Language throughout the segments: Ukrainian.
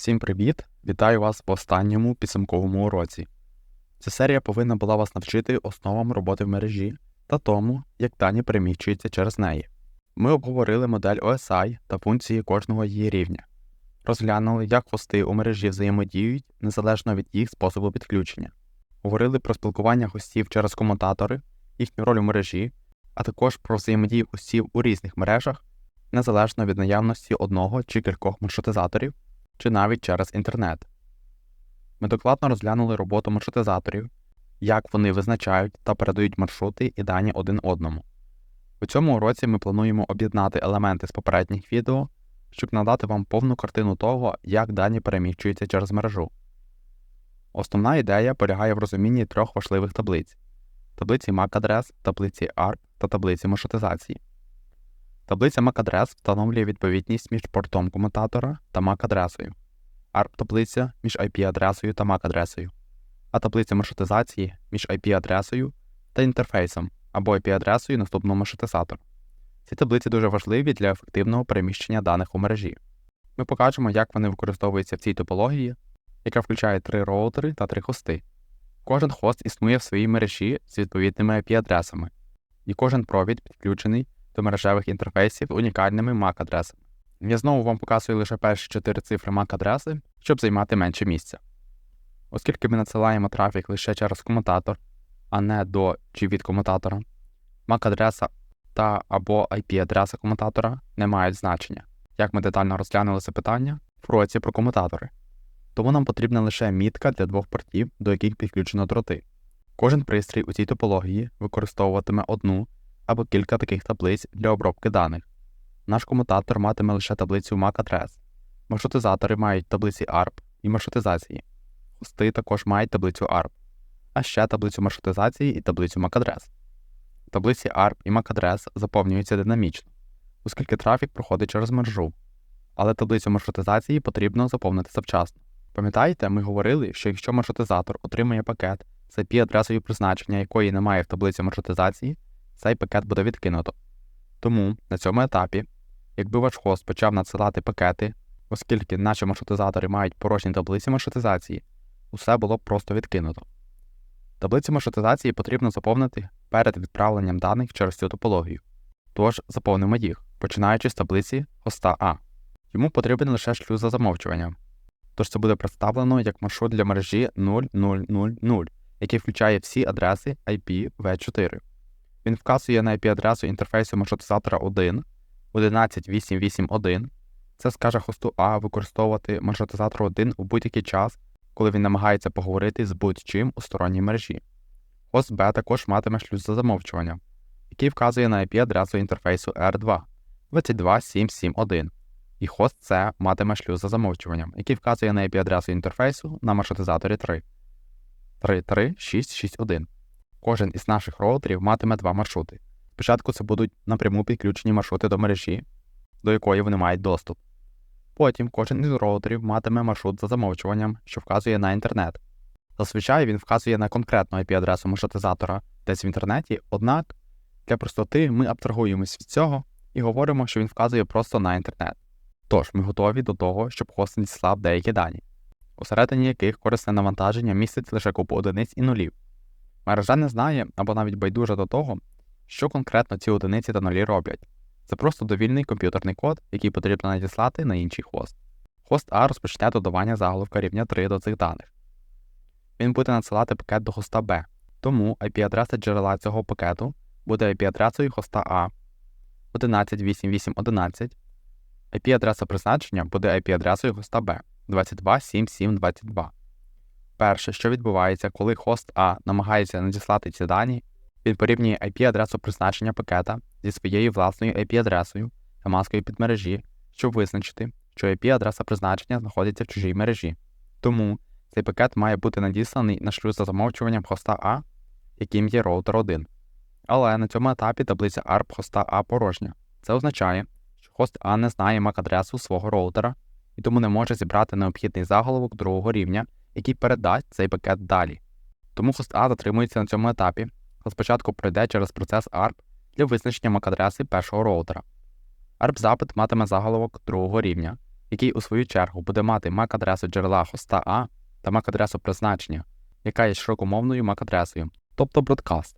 Всім привіт! Вітаю вас в останньому підсумковому уроці. Ця серія повинна була вас навчити основам роботи в мережі та тому, як дані переміщуються через неї. Ми обговорили модель OSI та функції кожного її рівня, розглянули, як хости у мережі взаємодіють незалежно від їх способу підключення, говорили про спілкування хостів через комутатори, їхню роль у мережі, а також про взаємодію хостів у різних мережах незалежно від наявності одного чи кількох маршрутизаторів чи навіть через інтернет. Ми докладно розглянули роботу маршрутизаторів, як вони визначають та передають маршрути і дані один одному. У цьому уроці ми плануємо об'єднати елементи з попередніх відео, щоб надати вам повну картину того, як дані переміщуються через мережу. Основна ідея полягає в розумінні трьох важливих таблиць: таблиці MAC-адрес, таблиці ARP та таблиці маршрутизації. Таблиця MAC-адрес встановлює відповідність між портом комутатора та MAC-адресою, ARP-таблиця між IP-адресою та MAC-адресою, а таблиця маршрутизації між IP-адресою та інтерфейсом або IP-адресою наступного маршрутизатора. Ці таблиці дуже важливі для ефективного переміщення даних у мережі. Ми покажемо, як вони використовуються в цій топології, яка включає три роутери та три хости. Кожен хост існує в своїй мережі з відповідними IP-адресами, і кожен провід підключений до мережевих інтерфейсів унікальними MAC-адресами. Я знову вам показую лише перші чотири цифри MAC-адреси, щоб займати менше місця. Оскільки ми надсилаємо трафік лише через комутатор, а не до чи від комутатора, MAC-адреса та або IP-адреса комутатора не мають значення, як ми детально розглянули це питання в році про комутатори. Тому нам потрібна лише мітка для двох портів, до яких підключено дроти. Кожен пристрій у цій топології використовуватиме одну або кілька таких таблиць для обробки даних. Наш комутатор матиме лише таблицю MAC-адрес. Маршрутизатори мають таблиці ARP і маршрутизації. Хости також мають таблицю ARP, а ще таблицю маршрутизації і таблицю MAC-адрес. Таблиці ARP і MAC-адрес заповнюються динамічно, оскільки трафік проходить через мережу, але таблицю маршрутизації потрібно заповнити завчасно. Пам'ятаєте, ми говорили, що якщо маршрутизатор отримує пакет з IP-адресою призначення, якої немає в таблиці маршрутизації, цей пакет буде відкинуто. Тому на цьому етапі, якби ваш хост почав надсилати пакети, оскільки наші маршрутизатори мають порожні таблиці маршрутизації, усе було б просто відкинуто. Таблиці маршрутизації потрібно заповнити перед відправленням даних через цю топологію. Тож заповнимо їх, починаючи з таблиці хоста А. Йому потрібен лише шлюз за замовчуванням. Тож це буде представлено як маршрут для мережі 0000, який включає всі адреси IPv4. Він вказує на IP-адресу інтерфейсу маршрутизатора 1 11881. Це скаже хосту А використовувати маршрутизатор 1 у будь-який час, коли він намагається поговорити з будь-чим у сторонній мережі. Хост Б також матиме шлюз за замовчуванням, який вказує на IP-адресу інтерфейсу R2 22771. І хост С матиме шлюз за замовчуванням, який вказує на IP-адресу інтерфейсу на маршрутизаторі 3 33661. Кожен із наших роутерів матиме два маршрути. Спочатку це будуть напряму підключені маршрути до мережі, до якої вони мають доступ. Потім кожен із роутерів матиме маршрут за замовчуванням, що вказує на інтернет. Зазвичай він вказує на конкретну IP-адресу маршрутизатора десь в інтернеті, однак для простоти ми абстрагуємось від цього і говоримо, що він вказує просто на інтернет. Тож ми готові до того, щоб хост надіслав деякі дані, усередині яких корисне навантаження містить лише купу одиниць і нулів. Мережа не знає або навіть байдужа до того, що конкретно ці одиниці та нулі роблять. Це просто довільний комп'ютерний код, який потрібно надіслати на інший хост. Хост А розпочне додавання заголовка рівня 3 до цих даних. Він буде надсилати пакет до хоста Б, тому IP-адреса джерела цього пакету буде IP-адресою хоста А 118811. IP-адреса призначення буде IP-адресою хоста Б 227722. Перше, що відбувається, коли хост А намагається надіслати ці дані, він порівнює IP-адресу призначення пакета зі своєю власною IP-адресою та маскою підмережі, щоб визначити, що IP-адреса призначення знаходиться в чужій мережі. Тому цей пакет має бути надісланий на шлюз за замовчуванням хоста А, яким є роутер 1. Але на цьому етапі таблиця ARP хоста А порожня. Це означає, що хост А не знає MAC-адресу свого роутера і тому не може зібрати необхідний заголовок другого рівня який передасть цей пакет далі. Тому хост А затримується на цьому етапі, а спочатку пройде через процес ARP для визначення MAC-адреси першого роутера. ARP-запит матиме заголовок другого рівня, який у свою чергу буде мати MAC-адресу джерела хоста А та MAC-адресу призначення, яка є широкомовною MAC-адресою, тобто бродкаст,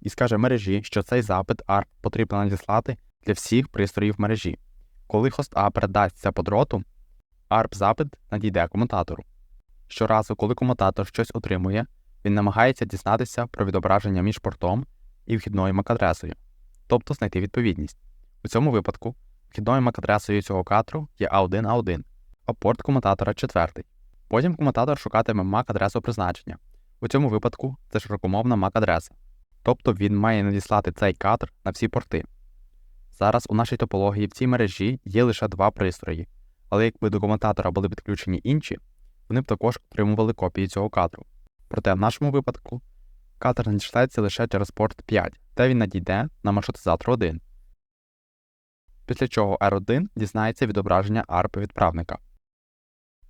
і скаже мережі, що цей запит ARP потрібно надіслати для всіх пристроїв мережі. Коли хост А передасться по дроту, ARP-запит надійде комутатору. Щоразу, коли комутатор щось отримує, він намагається дізнатися про відображення між портом і вхідною MAC-адресою, тобто знайти відповідність. У цьому випадку вхідною MAC-адресою цього кадру є A1A1, а порт комутатора четвертий. Потім комутатор шукатиме MAC-адресу призначення. У цьому випадку це широкомовна MAC-адреса, тобто він має надіслати цей кадр на всі порти. Зараз у нашій топології в цій мережі є лише два пристрої, але якби до комутатора були підключені інші, вони б також отримували копії цього кадру. Проте в нашому випадку кадр надішлеться лише через порт 5, де він надійде на маршрутизатор 1. Після чого R1 дізнається відображення ARP відправника.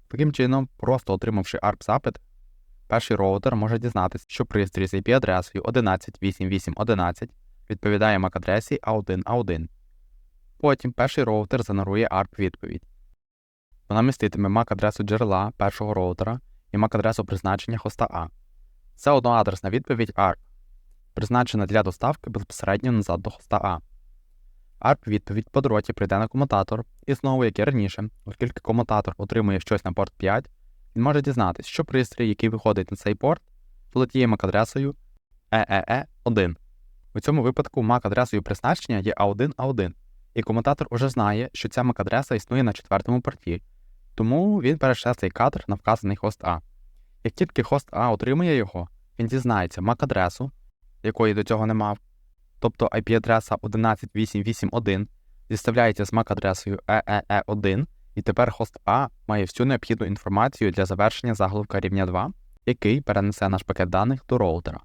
Таким чином, просто отримавши ARP запит, перший роутер може дізнатися, що пристрій з IP-адресою 11.8.8.11 відповідає MAC-адресі A1A1. Потім перший роутер занерує ARP відповідь. Вона міститиме MAC-адресу джерела першого роутера і MAC-адресу призначення хоста А. Це одноадресна відповідь ARP, призначена для доставки безпосередньо назад до хоста А. ARP-відповідь по дроті прийде на комутатор, і знову, як і раніше, оскільки комутатор отримує щось на порт 5, він може дізнатися, що пристрій, який виходить на цей порт, володіє MAC-адресою EEE1. У цьому випадку MAC-адресою призначення є A1A1, і комутатор уже знає, що ця MAC-адреса існує на четвертому порті, тому він перешле цей кадр на вказаний хост А. Як тільки хост А отримує його, він дізнається MAC-адресу, якої до цього не мав, тобто IP-адреса 11881 зіставляється з MAC-адресою EEE1, і тепер хост А має всю необхідну інформацію для завершення заголовка рівня 2, який перенесе наш пакет даних до роутера.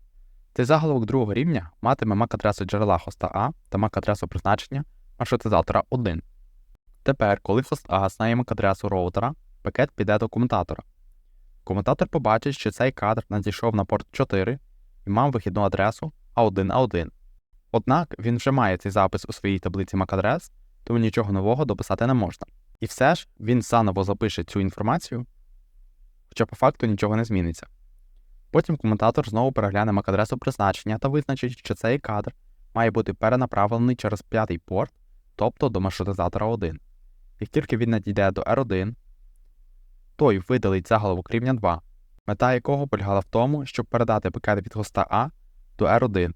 Цей заголовок другого рівня матиме MAC-адресу джерела хоста А та MAC-адресу призначення маршрутизатора 1. Тепер, коли хост знає MAC-адресу роутера, пакет піде до комутатора. Комутатор побачить, що цей кадр надійшов на порт 4 і мав вихідну адресу A1A1. Однак він вже має цей запис у своїй таблиці MAC-адрес, тому нічого нового дописати не можна. І все ж він заново запише цю інформацію, хоча по факту нічого не зміниться. Потім комутатор знову перегляне MAC-адресу призначення та визначить, що цей кадр має бути перенаправлений через п'ятий порт, тобто до маршрутизатора 1. Як тільки він надійде до R1, той видалить заголовок рівня 2, мета якого полягала в тому, щоб передати пакет від хоста А до R1,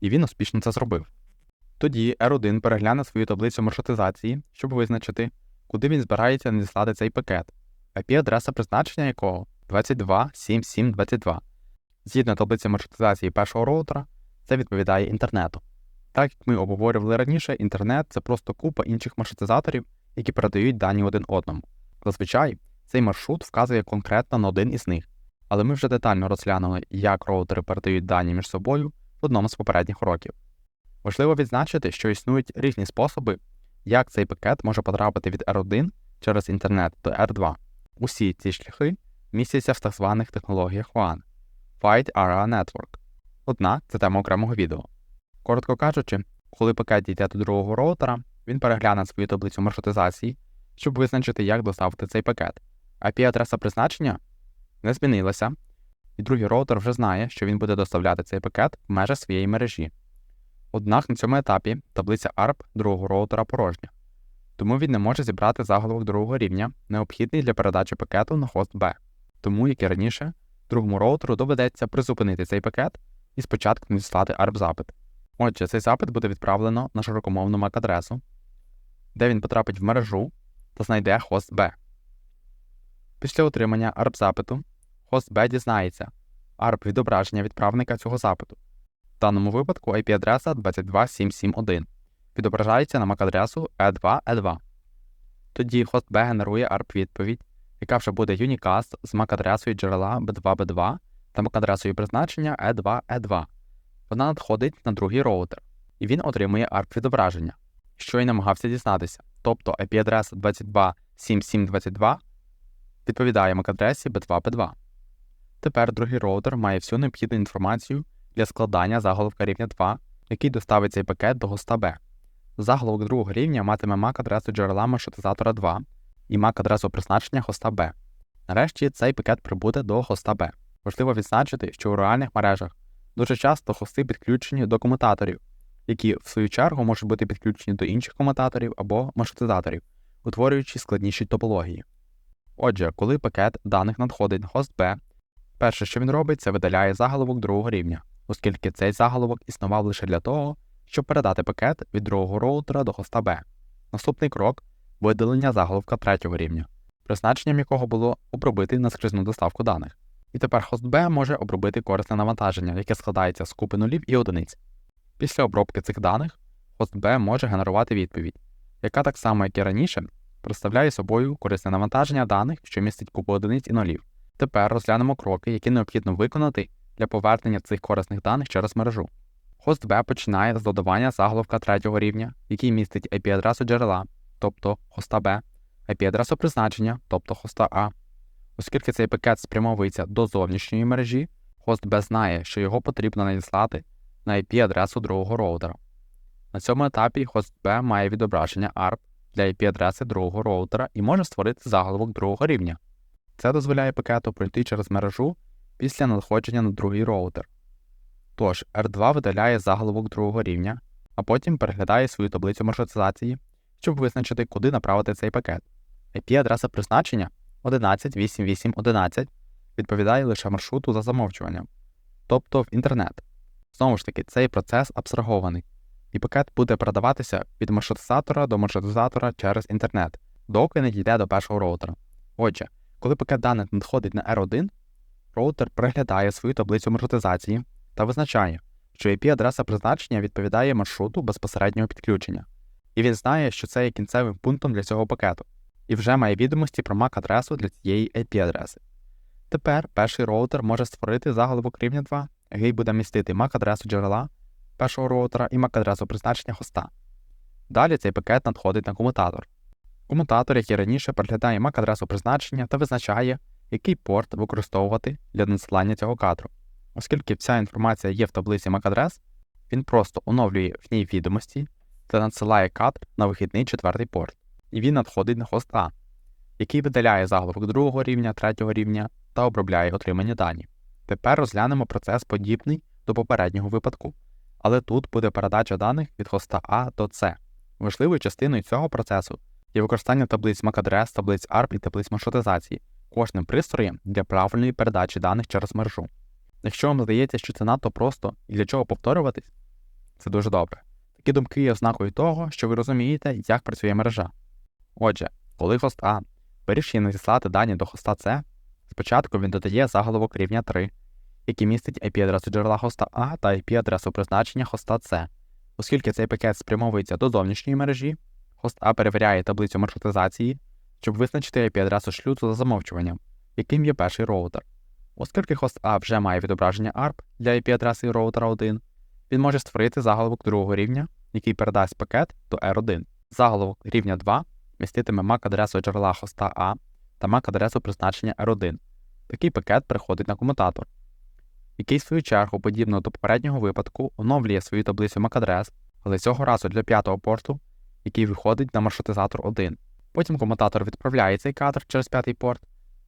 і він успішно це зробив. Тоді R1 перегляне свою таблицю маршрутизації, щоб визначити, куди він збирається надіслати цей пакет, IP-адреса призначення якого 227722. Згідно таблиці маршрутизації першого роутера, це відповідає інтернету. Так як ми обговорювали раніше, інтернет це просто купа інших маршрутизаторів, які передають дані один одному. Зазвичай цей маршрут вказує конкретно на один із них, але ми вже детально розглянули, як роутери передають дані між собою в одному з попередніх уроків. Важливо відзначити, що існують різні способи, як цей пакет може потрапити від R1 через інтернет до R2. Усі ці шляхи містяться в так званих технологіях WAN Wide Area Network. Однак це тема окремого відео. Коротко кажучи, коли пакет дійде до другого роутера, він перегляне свою таблицю маршрутизації, щоб визначити, як доставити цей пакет. IP-адреса призначення не змінилася, і другий роутер вже знає, що він буде доставляти цей пакет в межах своєї мережі. Однак на цьому етапі таблиця ARP другого роутера порожня, тому він не може зібрати заголовок другого рівня, необхідний для передачі пакету на хост B. Тому, як і раніше, другому роутеру доведеться призупинити цей пакет і спочатку надіслати ARP-запит. Отже, цей запит буде відправлено на широкомовну MAC-адресу, де він потрапить в мережу та знайде хост B. Після отримання ARP-запиту хост B дізнається ARP відображення відправника цього запиту. В даному випадку IP-адреса 22771 відображається на MAC-адресу E2E2. Тоді хост B генерує ARP-відповідь, яка вже буде unicast з MAC-адресою джерела B2B2 та MAC-адресою призначення E2E2. Вона надходить на другий роутер, і він отримує ARP-відображення, що й намагався дізнатися, тобто IP-адреса 227722 відповідає MAC-адресі B2B2. Тепер другий роутер має всю необхідну інформацію для складання заголовка рівня 2, який доставить цей пакет до хоста B. Заголовок другого рівня матиме MAC-адресу джерела маршрутизатора 2, і MAC-адресу призначення хоста B. Нарешті цей пакет прибуде до хоста B. Важливо відзначити, що у реальних мережах дуже часто хости підключені до комутаторів, які в свою чергу можуть бути підключені до інших комутаторів або маршрутизаторів, утворюючи складніші топології. Отже, коли пакет даних надходить на хост B, перше, що він робить, це видаляє заголовок другого рівня, оскільки цей заголовок існував лише для того, щоб передати пакет від другого роутера до хоста B. Наступний крок видалення заголовка третього рівня, призначенням якого було обробити наскрізну доставку даних. І тепер хост B може обробити корисне навантаження, яке складається з купи нулів і одиниць. Після обробки цих даних хост B може генерувати відповідь, яка так само, як і раніше, представляє собою корисне навантаження даних, що містить купу одиниць і нулів. Тепер розглянемо кроки, які необхідно виконати для повернення цих корисних даних через мережу. Хост B починає з додавання заголовка третього рівня, який містить IP-адресу джерела, тобто хоста B, IP-адресу призначення, тобто хоста А. Оскільки цей пакет спрямовується до зовнішньої мережі, хост B знає, що його потрібно надіслати на IP-адресу другого роутера. На цьому етапі хост B має відображення ARP для IP-адреси другого роутера і може створити заголовок другого рівня. Це дозволяє пакету пройти через мережу після надходження на другий роутер. Тож, R2 видаляє заголовок другого рівня, а потім переглядає свою таблицю маршрутизації, щоб визначити, куди направити цей пакет. IP-адреса призначення 118811 відповідає лише маршруту за замовчуванням, тобто в інтернет. Знову ж таки, цей процес абстрагований, і пакет буде передаватися від маршрутизатора до маршрутизатора через інтернет, доки не дійде до першого роутера. Отже, коли пакет даних надходить на R1, роутер переглядає свою таблицю маршрутизації та визначає, що IP-адреса призначення відповідає маршруту безпосереднього підключення, і він знає, що це є кінцевим пунктом для цього пакету, і вже має відомості про MAC-адресу для цієї IP-адреси. Тепер перший роутер може створити заголовок рівня 2, який буде містити MAC-адресу джерела першого роутера і MAC-адресу призначення хоста. Далі цей пакет надходить на комутатор. Комутатор, який раніше переглядає MAC-адресу призначення та визначає, який порт використовувати для надсилання цього кадру. Оскільки вся інформація є в таблиці MAC-адрес, він просто оновлює в ній відомості та надсилає кадр на вихідний четвертий порт, і він надходить на хост А, який видаляє заголовок другого рівня, третього рівня та обробляє отримані дані. Тепер розглянемо процес подібний до попереднього випадку, але тут буде передача даних від хоста А до С. Важливою частиною цього процесу є використання таблиць MAC-адрес, таблиць ARP і таблиць маршрутизації кожним пристроєм для правильної передачі даних через мережу. Якщо вам здається, що це надто просто і для чого повторюватись, це дуже добре. Такі думки є ознакою того, що ви розумієте, як працює мережа. Отже, коли хост А вирішує надіслати дані до хоста С, спочатку він додає заголовок рівня 3, який містить IP-адресу джерела хоста А та IP-адресу призначення хоста С. Оскільки цей пакет спрямовується до зовнішньої мережі, хост А перевіряє таблицю маршрутизації, щоб визначити IP-адресу шлюзу за замовчуванням, яким є перший роутер. Оскільки хост А вже має відображення ARP для IP-адреси роутера 1, він може створити заголовок другого рівня, який передасть пакет до R1. Заголовок рівня 2 міститиме MAC-адресу джерела хоста А та MAC-адресу призначення R1. Такий пакет переходить на комутатор, який, в свою чергу, подібно до попереднього випадку, оновлює свою таблицю MAC-адрес, але цього разу для п'ятого порту, який виходить на маршрутизатор 1. Потім комутатор відправляє цей кадр через п'ятий порт,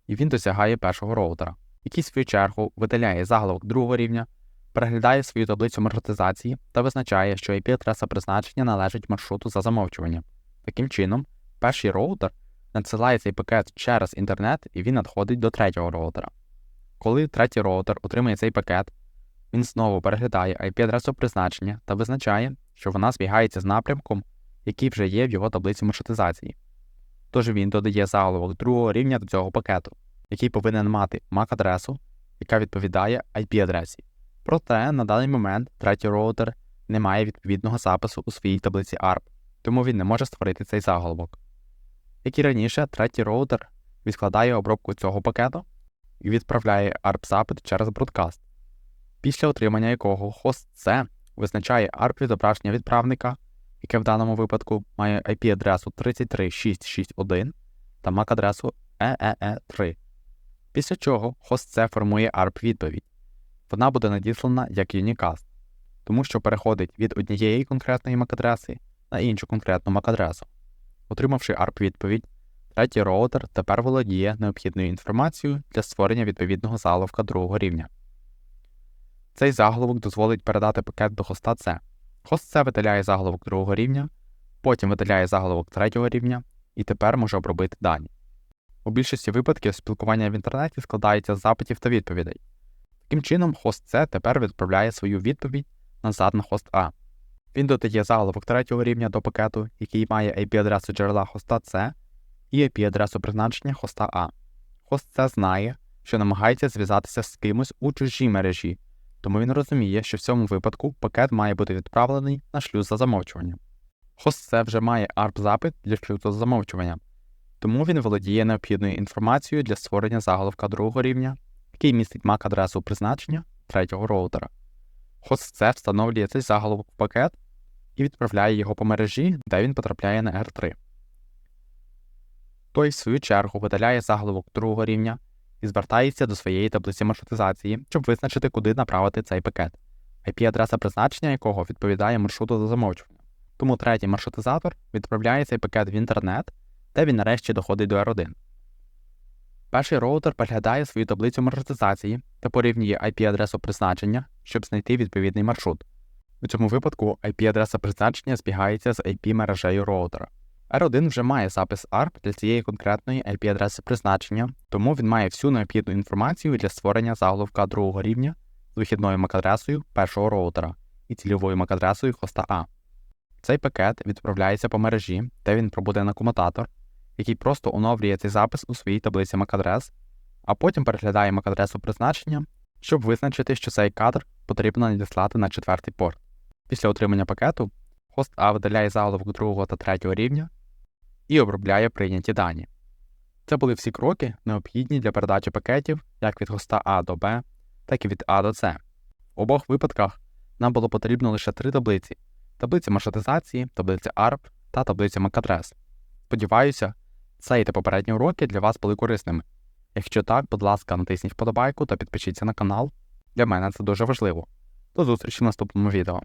і він досягає першого роутера, який, в свою чергу, видаляє заголовок другого рівня, переглядає свою таблицю маршрутизації та визначає, що IP-адреса призначення належить маршруту за замовчуванням. Таким чином, перший роутер надсилає цей пакет через інтернет і він надходить до третього роутера. Коли третій роутер отримує цей пакет, він знову переглядає IP-адресу призначення та визначає, що вона збігається з напрямком, який вже є в його таблиці маршрутизації. Тож він додає заголовок другого рівня до цього пакету, який повинен мати MAC-адресу, яка відповідає IP-адресі. Проте на даний момент третій роутер не має відповідного запису у своїй таблиці ARP, тому він не може створити цей заголовок. Як і раніше, третій роутер відкладає обробку цього пакету і відправляє ARP-запит через бродкаст, після отримання якого хост C визначає ARP-відображення відправника, яке в даному випадку має IP-адресу 33661 та MAC-адресу EEE3. Після чого хост C формує ARP-відповідь. Вона буде надіслана як Unicast, тому що переходить від однієї конкретної MAC-адреси на іншу конкретну MAC-адресу. Отримавши ARP-відповідь, Третій роутер тепер володіє необхідною інформацією для створення відповідного заголовка другого рівня. Цей заголовок дозволить передати пакет до хоста C. Хост C видаляє заголовок другого рівня, потім видаляє заголовок третього рівня і тепер може обробити дані. У більшості випадків спілкування в інтернеті складається з запитів та відповідей. Таким чином, хост C тепер відправляє свою відповідь назад на хост А. Він додає заголовок третього рівня до пакету, який має IP-адресу джерела хоста C і IP-адресу призначення хоста А. Хост C знає, що намагається зв'язатися з кимось у чужій мережі, тому він розуміє, що в цьому випадку пакет має бути відправлений на шлюз за замовчуванням. Хост C вже має ARP-запит для шлюзу за замовчуванням, тому він володіє необхідною інформацією для створення заголовка другого рівня, який містить MAC-адресу призначення третього роутера. Хост C встановлює цей заголовок в пакет і відправляє його по мережі, де він потрапляє на R3. Той, в свою чергу, видаляє заголовок другого рівня і звертається до своєї таблиці маршрутизації, щоб визначити, куди направити цей пакет, IP-адреса призначення якого відповідає маршруту за замовчуванням. Тому третій маршрутизатор відправляє цей пакет в інтернет, де він нарешті доходить до R1. Перший роутер переглядає свою таблицю маршрутизації та порівнює IP-адресу призначення, щоб знайти відповідний маршрут. У цьому випадку IP-адреса призначення збігається з IP-мережею роутера. R1 вже має запис ARP для цієї конкретної IP-адреси призначення, тому він має всю необхідну інформацію для створення заголовка другого рівня з вихідною MAC-адресою першого роутера і цільовою MAC-адресою хоста А. Цей пакет відправляється по мережі, де він пробуде на комутатор, який просто оновлює цей запис у своїй таблиці MAC-адрес, а потім переглядає MAC-адресу призначення, щоб визначити, що цей кадр потрібно надіслати на четвертий порт. Після отримання пакету хост А видаляє заголовок другого та третього рівня і обробляє прийняті дані. Це були всі кроки, необхідні для передачі пакетів як від хоста А до Б, так і від А до С. В обох випадках нам було потрібно лише три таблиці: таблиця маршрутизації, таблиця ARP та таблиця MAC-адрес. Сподіваюся, цей та попередні уроки для вас були корисними. Якщо так, будь ласка, натисніть вподобайку та підпишіться на канал. Для мене це дуже важливо. До зустрічі в наступному відео.